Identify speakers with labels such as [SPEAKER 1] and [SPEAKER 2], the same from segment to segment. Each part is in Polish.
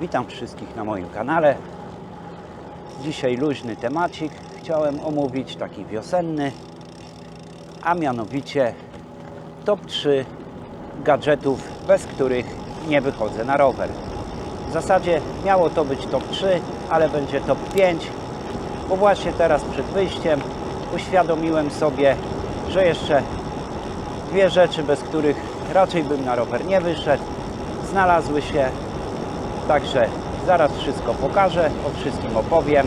[SPEAKER 1] Witam wszystkich na moim kanale. Dzisiaj luźny temacik chciałem omówić, taki wiosenny, a mianowicie top 3 gadżetów, bez których nie wychodzę na rower. W zasadzie miało to być top 3, ale będzie top 5, bo właśnie teraz przed wyjściem uświadomiłem sobie, że jeszcze dwie rzeczy, bez których raczej bym na rower nie wyszedł, znalazły się. Także zaraz wszystko pokażę, o wszystkim opowiem.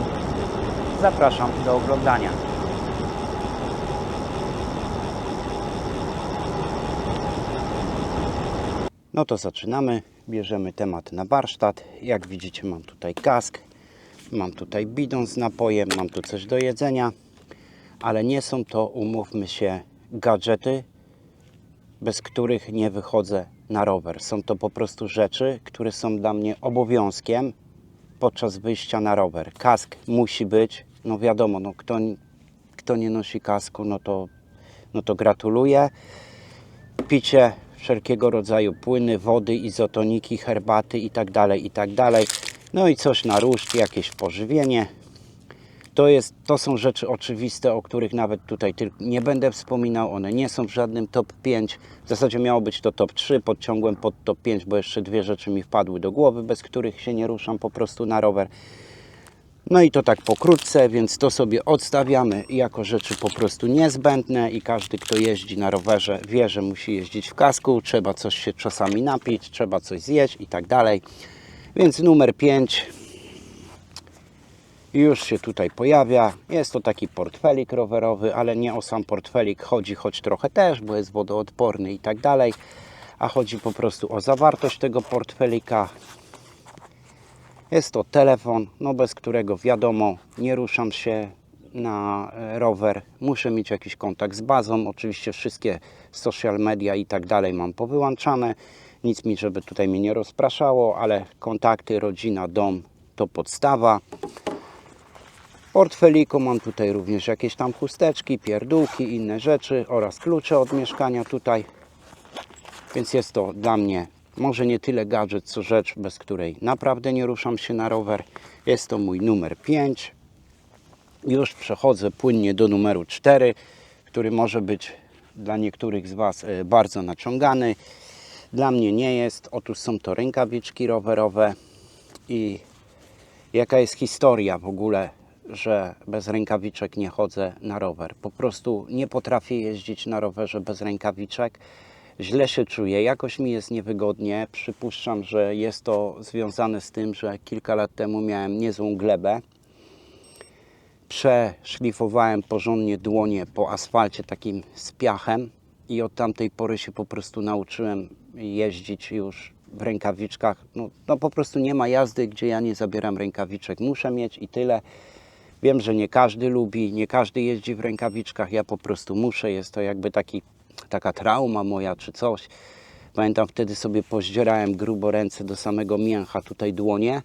[SPEAKER 1] Zapraszam do oglądania. No to zaczynamy. Bierzemy temat na warsztat. Jak widzicie, mam tutaj kask, mam tutaj bidon z napojem, mam tu coś do jedzenia, ale nie są to, umówmy się, gadżety, bez których nie wychodzę na rower. Są to po prostu rzeczy, które są dla mnie obowiązkiem podczas wyjścia na rower. Kask musi być, no wiadomo, no kto, kto nie nosi kasku, no to, no to gratuluję. Picie wszelkiego rodzaju płyny, wody, izotoniki, herbaty itd., itd. No i coś na ruszt, jakieś pożywienie, to, jest, to są rzeczy oczywiste, o których nawet tutaj nie będę wspominał. One nie są w żadnym top 5. W zasadzie miało być to top 3, podciągłem pod top 5, bo jeszcze dwie rzeczy mi wpadły do głowy, bez których się nie ruszam po prostu na rower. No i to tak pokrótce, więc to sobie odstawiamy jako rzeczy po prostu niezbędne i każdy, kto jeździ na rowerze, wie, że musi jeździć w kasku, trzeba coś się czasami napić, trzeba coś zjeść i tak dalej. Więc numer 5 już się tutaj pojawia. Jest to taki portfelik rowerowy, ale nie o sam portfelik chodzi, choć trochę też, bo jest wodoodporny i tak dalej, a chodzi po prostu o zawartość tego portfelika. Jest to telefon, no bez którego wiadomo, nie ruszam się na e, rower. Muszę mieć jakiś kontakt z bazą. Oczywiście wszystkie social media i tak dalej mam powyłączane. Nic mi, żeby tutaj mnie nie rozpraszało, ale kontakty, rodzina, dom to podstawa. Portfeliku mam tutaj również jakieś tam chusteczki, pierdółki, inne rzeczy oraz klucze od mieszkania tutaj. Więc jest to dla mnie może nie tyle gadżet, co rzecz, bez której naprawdę nie ruszam się na rower. Jest to mój numer 5. Już przechodzę płynnie do numeru 4, który może być dla niektórych z Was e, bardzo naciągany. Dla mnie nie jest. Otóż są to rękawiczki rowerowe i jaka jest historia w ogóle, że bez rękawiczek nie chodzę na rower. Po prostu nie potrafię jeździć na rowerze bez rękawiczek. Źle się czuję, jakoś mi jest niewygodnie. Przypuszczam, że jest to związane z tym, że kilka lat temu miałem niezłą glebę. Przeszlifowałem porządnie dłonie po asfalcie takim z piachem i od tamtej pory się po prostu nauczyłem jeździć już w rękawiczkach. No, no po prostu nie ma jazdy, gdzie ja nie zabieram rękawiczek. Muszę mieć i tyle. Wiem, że nie każdy lubi, nie każdy jeździ w rękawiczkach. Ja po prostu muszę. Jest to jakby taki, taka trauma moja czy coś. Pamiętam wtedy sobie pozdzierałem grubo ręce do samego mięcha, tutaj dłonie,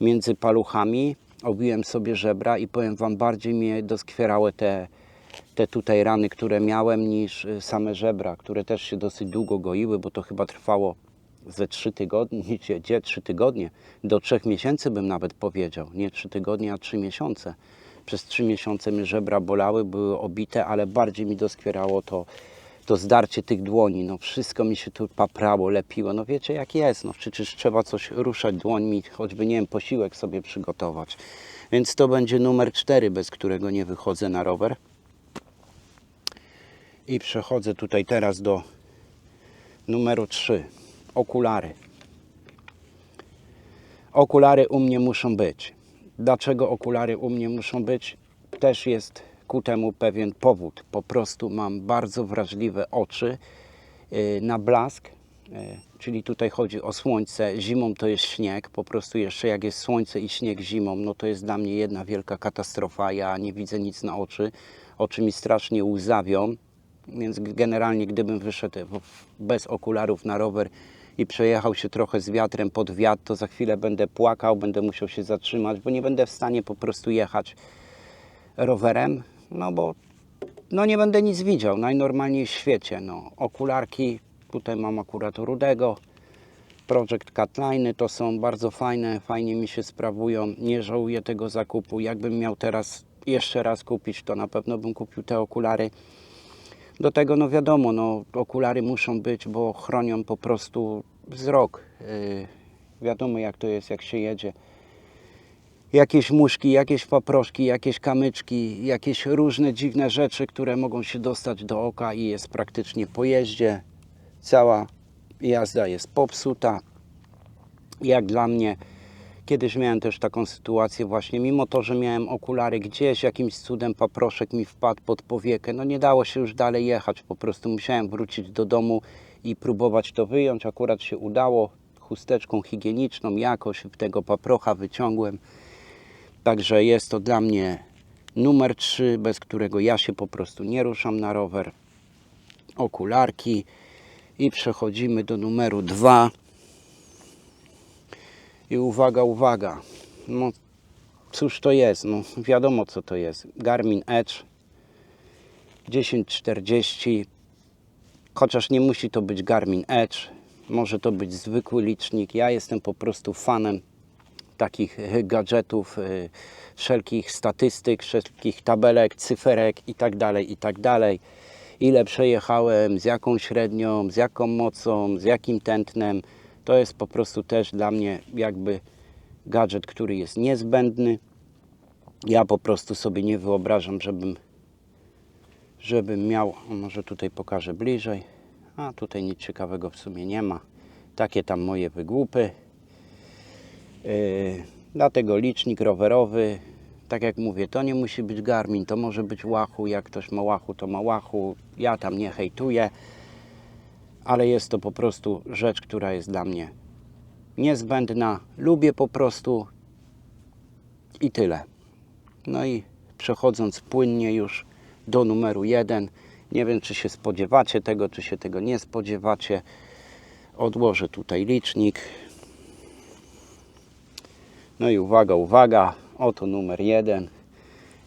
[SPEAKER 1] między paluchami. Obiłem sobie żebra i powiem Wam, bardziej mnie doskwierały te, te tutaj rany, które miałem, niż y, same żebra, które też się dosyć długo goiły, bo to chyba trwało ze trzy tygodnie, gdzie, trzy tygodnie, do trzech miesięcy bym nawet powiedział, nie trzy tygodnie, a trzy miesiące. Przez trzy miesiące mnie żebra bolały, były obite, ale bardziej mi doskwierało to, to zdarcie tych dłoni. No wszystko mi się tu paprało, lepiło. No wiecie jak jest, no przecież trzeba coś ruszać dłońmi, choćby nie wiem, posiłek sobie przygotować. Więc to będzie numer cztery, bez którego nie wychodzę na rower. I przechodzę tutaj teraz do numeru 3. Okulary. Okulary u mnie muszą być. Dlaczego okulary u mnie muszą być? Też jest ku temu pewien powód. Po prostu mam bardzo wrażliwe oczy yy, na blask. yy, Czyli tutaj chodzi o słońce. Zimą to jest śnieg. Po prostu jeszcze jak jest słońce i śnieg zimą, no to jest dla mnie jedna wielka katastrofa. Ja nie widzę nic na oczy. Oczy mi strasznie łzawią. Więc generalnie gdybym wyszedł bez okularów na rower i przejechał się trochę z wiatrem pod wiatr, to za chwilę będę płakał, będę musiał się zatrzymać, bo nie będę w stanie po prostu jechać rowerem, no bo no nie będę nic widział, najnormalniej w świecie. No. Okularki, tutaj mam akurat rudego, Project Catline to są bardzo fajne, fajnie mi się sprawują. Nie żałuję tego zakupu. Jakbym miał teraz jeszcze raz kupić, to na pewno bym kupił te okulary. Do tego, no wiadomo, no, okulary muszą być, bo chronią po prostu wzrok. Yy, wiadomo, jak to jest, jak się jedzie. Jakieś muszki, jakieś paproszki, jakieś kamyczki, jakieś różne dziwne rzeczy, które mogą się dostać do oka i jest praktycznie po jeździe. Cała jazda jest popsuta. Jak dla mnie, kiedyś miałem też taką sytuację właśnie, mimo to, że miałem okulary gdzieś, jakimś cudem paproszek mi wpadł pod powiekę, no nie dało się już dalej jechać, po prostu musiałem wrócić do domu i próbować to wyjąć. Akurat się udało, chusteczką higieniczną jakoś tego paprocha wyciągłem. Także jest to dla mnie numer 3, bez którego ja się po prostu nie ruszam na rower. Okularki i przechodzimy do numeru 2. I uwaga, uwaga. No cóż to jest? No wiadomo co to jest. Garmin Edge 1040. Chociaż nie musi to być Garmin Edge. Może to być zwykły licznik. Ja jestem po prostu fanem takich e, gadżetów, y, wszelkich statystyk, wszelkich tabelek, cyferek i tak tak. Ile przejechałem, z jaką średnią, z jaką mocą, z jakim tętnem. To jest po prostu też dla mnie jakby gadżet, który jest niezbędny. Ja po prostu sobie nie wyobrażam, żebym, żebym miał, może tutaj pokażę bliżej, a tutaj nic ciekawego w sumie nie ma. Takie tam moje wygłupy. Yy, dlatego licznik rowerowy, tak jak mówię, to nie musi być Garmin, to może być Wahoo. Jak ktoś ma Wahoo, to ma Wahoo. Ja tam nie hejtuję, ale jest to po prostu rzecz, która jest dla mnie niezbędna. Lubię po prostu i tyle. No i przechodząc płynnie już do numeru 1. Nie wiem, czy się spodziewacie tego, czy się tego nie spodziewacie. Odłożę tutaj licznik. No i uwaga, uwaga, oto numer jeden.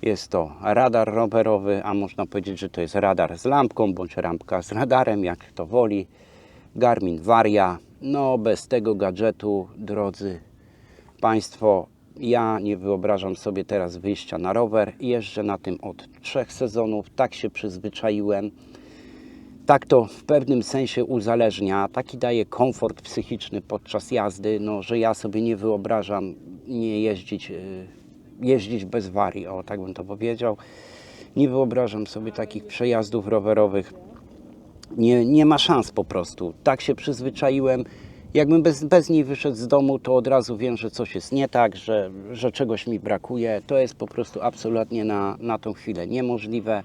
[SPEAKER 1] Jest to radar rowerowy, a można powiedzieć, że to jest radar z lampką, bądź lampka z radarem, jak kto woli. Garmin Varia. No, bez tego gadżetu, drodzy Państwo, ja nie wyobrażam sobie teraz wyjścia na rower. Jeżdżę na tym od trzech sezonów, tak się przyzwyczaiłem tak to w pewnym sensie uzależnia, taki daje komfort psychiczny podczas jazdy, no, że ja sobie nie wyobrażam nie jeździć, y, jeździć bez warii, o tak bym to powiedział. Nie wyobrażam sobie takich przejazdów rowerowych. Nie, nie ma szans po prostu. Tak się przyzwyczaiłem. Jakbym bez, bez niej wyszedł z domu, to od razu wiem, że coś jest nie tak, że, że czegoś mi brakuje. To jest po prostu absolutnie na, na tą chwilę niemożliwe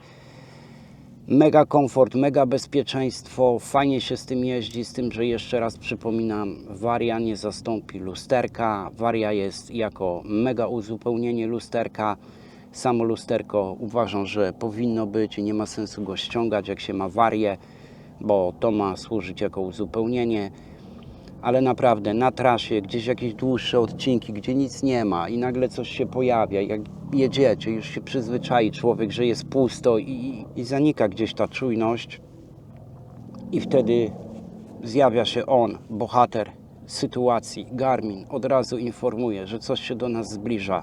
[SPEAKER 1] mega komfort, mega bezpieczeństwo, fajnie się z tym jeździ, z tym, że jeszcze raz przypominam, Varia nie zastąpi lusterka, Varia jest jako mega uzupełnienie lusterka, samo lusterko uważam, że powinno być i nie ma sensu go ściągać jak się ma Varię, bo to ma służyć jako uzupełnienie, ale naprawdę na trasie, gdzieś jakieś dłuższe odcinki, gdzie nic nie ma i nagle coś się pojawia, jak jedziecie, już się przyzwyczai człowiek, że jest pusto i, i zanika gdzieś ta czujność i wtedy zjawia się on, bohater sytuacji, Garmin, od razu informuje, że coś się do nas zbliża.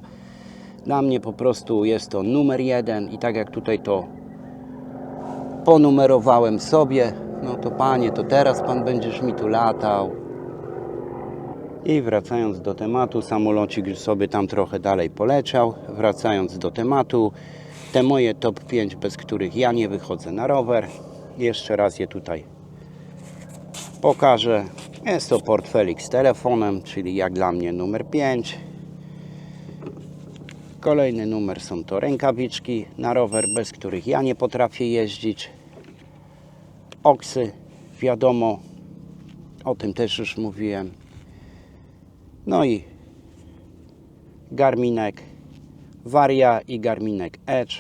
[SPEAKER 1] Dla mnie po prostu jest to numer jeden i tak jak tutaj to ponumerowałem sobie, no to panie, to teraz pan będziesz mi tu latał, i wracając do tematu, samolocik sobie tam trochę dalej poleciał. Wracając do tematu, te moje top 5, bez których ja nie wychodzę na rower. Jeszcze raz je tutaj pokażę. Jest to portfelik z telefonem, czyli jak dla mnie numer 5. Kolejny numer są to rękawiczki na rower, bez których ja nie potrafię jeździć. Oksy, wiadomo, o tym też już mówiłem. No i Garminek Varia i Garminek Edge.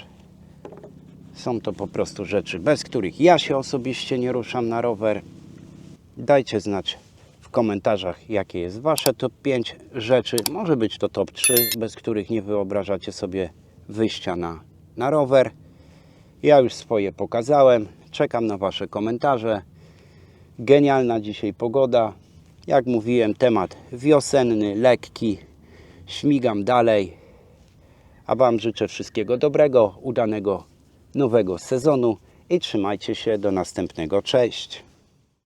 [SPEAKER 1] Są to po prostu rzeczy, bez których ja się osobiście nie ruszam na rower. Dajcie znać w komentarzach, jakie jest Wasze top 5 rzeczy. Może być to top 3, bez których nie wyobrażacie sobie wyjścia na, na rower. Ja już swoje pokazałem. Czekam na Wasze komentarze. Genialna dzisiaj pogoda. Jak mówiłem, temat wiosenny, lekki. Śmigam dalej. A Wam życzę wszystkiego dobrego, udanego nowego sezonu i trzymajcie się do następnego. Cześć.